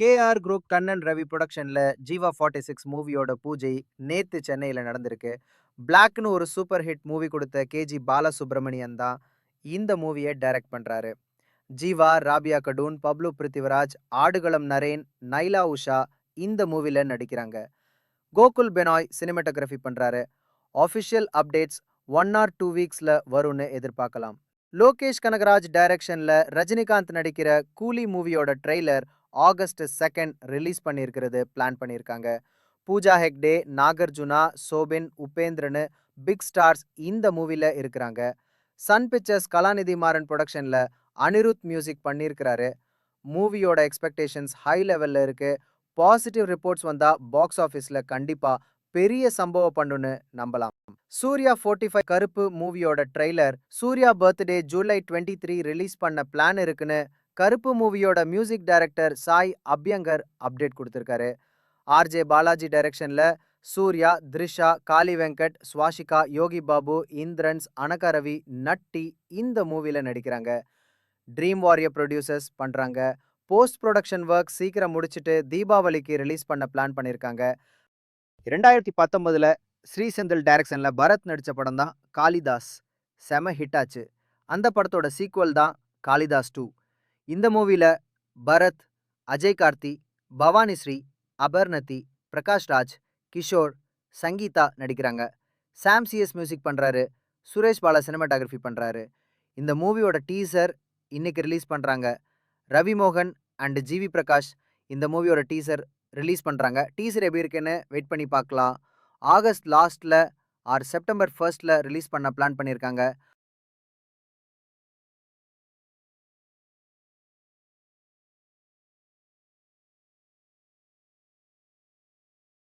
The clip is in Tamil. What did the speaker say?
கேஆர் குரூப் கண்ணன் ரவி ப்ரொடக்ஷனில் ஜீவா ஃபார்ட்டி சிக்ஸ் மூவியோட பூஜை நேற்று சென்னையில் நடந்திருக்கு. பிளாக்னு ஒரு சூப்பர் ஹிட் மூவி கொடுத்த கேஜி பாலசுப்ரமணியன் தான் இந்த மூவியை டைரக்ட் பண்ணுறாரு ஜீவா ராபியா கடூன் பப்ளு பிருத்திவராஜ் ஆடுகளம் நரேன் நைலா உஷா இந்த மூவியில் நடிக்கிறாங்க. கோகுல் பெனாய் சினிமேட்டோகிராஃபி பண்ணுறாரு official updates one or two வீக்ஸில் வரும்னு எதிர்பார்க்கலாம். லோகேஷ் கனகராஜ் டைரக்ஷனில் ரஜினிகாந்த் நடிக்கிற கூலி மூவியோட ட்ரெய்லர் ஆகஸ்ட் செகண்ட் ரிலீஸ் பண்ணியிருக்கிறது பிளான் பண்ணியிருக்காங்க பூஜா ஹெக்டே நாகார்ஜுனா சோபின் உபேந்திரனு பிக் ஸ்டார்ஸ் இந்த மூவியில் இருக்கிறாங்க. சன் பிக்சர்ஸ் கலாநிதி மாறன் ப்ரொடக்ஷனில் அனிருத் மியூசிக் பண்ணியிருக்கிறாரு மூவியோட எக்ஸ்பெக்டேஷன்ஸ் ஹை லெவலில் இருக்கு. பாசிட்டிவ் ரிப்போர்ட்ஸ் வந்தால் பாக்ஸ் ஆஃபீஸில் கண்டிப்பாக பெரிய சம்பவம் பண்ணுன்னு நம்பலாம். சூர்யா ஃபோர்ட்டி ஃபைவ் கருப்பு மூவியோட trailer Suriya birthday July twenty three release பண்ண பிளான் இருக்குன்னு கருப்பு மூவியோட music director Sai Abhyankar update கொடுத்துருக்காரு. ஆர்ஜே பாலாஜி டைரக்ஷனில் சூர்யா த்ரிஷா காளி வெங்கட் ஸ்வாஷிகா யோகி பாபு இந்திரன்ஸ் அனகரவி நட்டி இந்த மூவியில் நடிக்கிறாங்க. ட்ரீம் வாரியர் ப்ரொடியூசர்ஸ் பண்ணுறாங்க போஸ்ட் ப்ரொடக்ஷன் ஒர்க் சீக்கிரம் முடிச்சுட்டு தீபாவளிக்கு ரிலீஸ் பண்ண பிளான் பண்ணியிருக்காங்க ரெண்டாயிரத்தி பத்தொன்பதில் ஸ்ரீ செந்தில் டைரக்ஷனில் பரத் நடித்த படம் தான் காளிதாஸ். செம ஹிட் ஆச்சு. அந்த படத்தோட சீக்குவல் தான் காளிதாஸ் டூ இந்த மூவியில் பரத் அஜய் கார்த்தி பவானி ஸ்ரீ அபர்ணதி பிரகாஷ் ராஜ் கிஷோர் சங்கீதா நடிக்கிறாங்க. சாம் சிஎஸ் மியூசிக் பண்ணுறாரு சுரேஷ் பாலா சினிமாட்டோகிராஃபி பண்ணுறாரு இந்த மூவியோட டீசர் இன்னைக்கு ரிலீஸ் பண்ணுறாங்க ரவி மோகன் அண்ட் ஜிவி பிரகாஷ் இந்த மூவியோட டீசர் ரிலீஸ் பண்ணுறாங்க டீசர் எப்படி இருக்குன்னு வெயிட் பண்ணி பார்க்கலாம். ஆகஸ்ட் லாஸ்ட்டில் ஆர் செப்டம்பர் ஃபர்ஸ்ட்டில் ரிலீஸ் பண்ண பிளான் பண்ணியிருக்காங்க